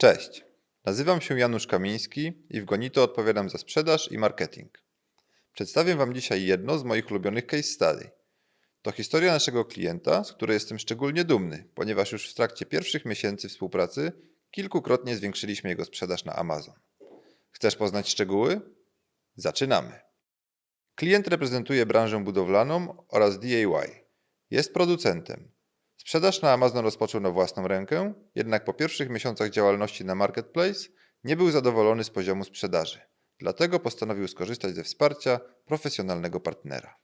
Cześć, nazywam się Janusz Kamiński i w Gonito odpowiadam za sprzedaż i marketing. Przedstawię Wam dzisiaj jedno z moich ulubionych case study. To historia naszego klienta, z której jestem szczególnie dumny, ponieważ już w trakcie pierwszych miesięcy współpracy kilkukrotnie zwiększyliśmy jego sprzedaż na Amazon. Chcesz poznać szczegóły? Zaczynamy. Klient reprezentuje branżę budowlaną oraz DIY. Jest producentem. Sprzedaż na Amazon rozpoczął na własną rękę, jednak po pierwszych miesiącach działalności na Marketplace nie był zadowolony z poziomu sprzedaży. Dlatego postanowił skorzystać ze wsparcia profesjonalnego partnera.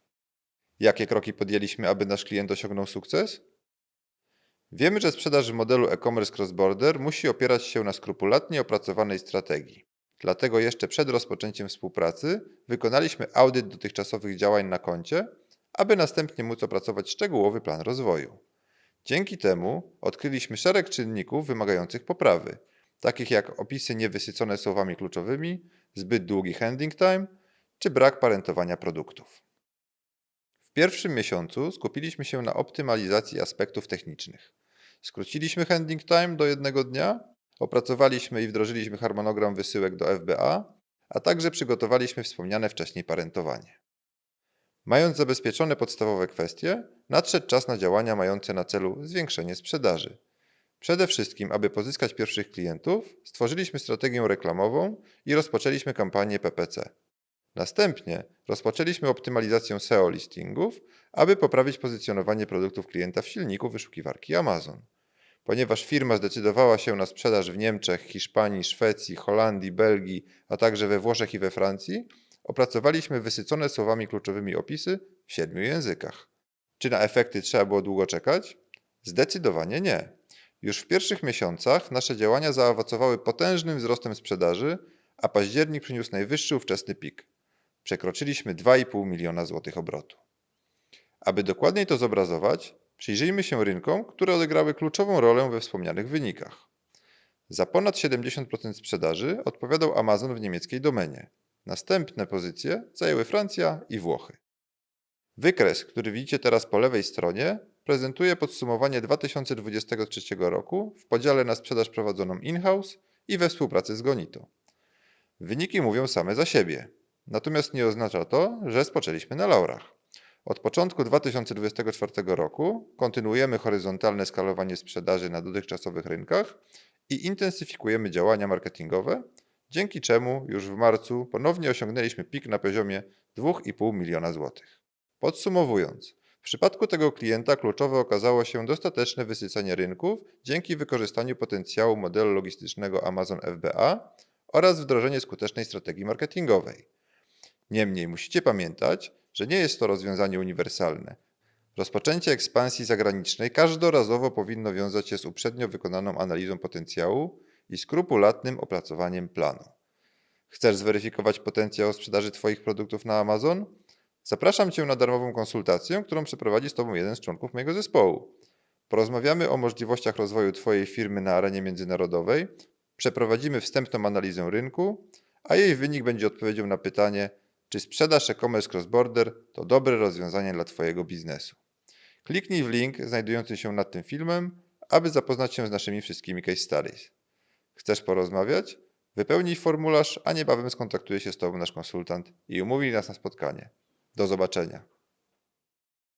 Jakie kroki podjęliśmy, aby nasz klient osiągnął sukces? Wiemy, że sprzedaż w modelu e-commerce cross-border musi opierać się na skrupulatnie opracowanej strategii. Dlatego jeszcze przed rozpoczęciem współpracy wykonaliśmy audyt dotychczasowych działań na koncie, aby następnie móc opracować szczegółowy plan rozwoju. Dzięki temu odkryliśmy szereg czynników wymagających poprawy, takich jak opisy niewysycone słowami kluczowymi, zbyt długi handling time czy brak parentowania produktów. W pierwszym miesiącu skupiliśmy się na optymalizacji aspektów technicznych. Skróciliśmy handling time do jednego dnia, opracowaliśmy i wdrożyliśmy harmonogram wysyłek do FBA, a także przygotowaliśmy wspomniane wcześniej parentowanie. Mając zabezpieczone podstawowe kwestie, nadszedł czas na działania mające na celu zwiększenie sprzedaży. Przede wszystkim, aby pozyskać pierwszych klientów, stworzyliśmy strategię reklamową i rozpoczęliśmy kampanię PPC. Następnie rozpoczęliśmy optymalizację SEO listingów, aby poprawić pozycjonowanie produktów klienta w silniku wyszukiwarki Amazon. Ponieważ firma zdecydowała się na sprzedaż w Niemczech, Hiszpanii, Szwecji, Holandii, Belgii, a także we Włoszech i we Francji, opracowaliśmy wysycone słowami kluczowymi opisy w siedmiu językach. Czy na efekty trzeba było długo czekać? Zdecydowanie nie. Już w pierwszych miesiącach nasze działania zaowocowały potężnym wzrostem sprzedaży, a październik przyniósł najwyższy ówczesny pik. Przekroczyliśmy 2,5 miliona złotych obrotu. Aby dokładniej to zobrazować, przyjrzyjmy się rynkom, które odegrały kluczową rolę we wspomnianych wynikach. Za ponad 70% sprzedaży odpowiadał Amazon w niemieckiej domenie. Następne pozycje zajęły Francja i Włochy. Wykres, który widzicie teraz po lewej stronie, prezentuje podsumowanie 2023 roku w podziale na sprzedaż prowadzoną in-house i we współpracy z Gonito. Wyniki mówią same za siebie, natomiast nie oznacza to, że spoczęliśmy na laurach. Od początku 2024 roku kontynuujemy horyzontalne skalowanie sprzedaży na dotychczasowych rynkach i intensyfikujemy działania marketingowe, dzięki czemu już w marcu ponownie osiągnęliśmy pik na poziomie 2,5 miliona złotych. Podsumowując, w przypadku tego klienta kluczowe okazało się dostateczne wysycenie rynków dzięki wykorzystaniu potencjału modelu logistycznego Amazon FBA oraz wdrożenie skutecznej strategii marketingowej. Niemniej musicie pamiętać, że nie jest to rozwiązanie uniwersalne. Rozpoczęcie ekspansji zagranicznej każdorazowo powinno wiązać się z uprzednio wykonaną analizą potencjału i skrupulatnym opracowaniem planu. Chcesz zweryfikować potencjał sprzedaży Twoich produktów na Amazon? Zapraszam Cię na darmową konsultację, którą przeprowadzi z Tobą jeden z członków mojego zespołu. Porozmawiamy o możliwościach rozwoju Twojej firmy na arenie międzynarodowej, przeprowadzimy wstępną analizę rynku, a jej wynik będzie odpowiedzią na pytanie, czy sprzedaż e-commerce cross-border to dobre rozwiązanie dla Twojego biznesu. Kliknij w link znajdujący się nad tym filmem, aby zapoznać się z naszymi wszystkimi case studies. Chcesz porozmawiać? Wypełnij formularz, a niebawem skontaktuje się z Tobą nasz konsultant i umówi nas na spotkanie. Do zobaczenia.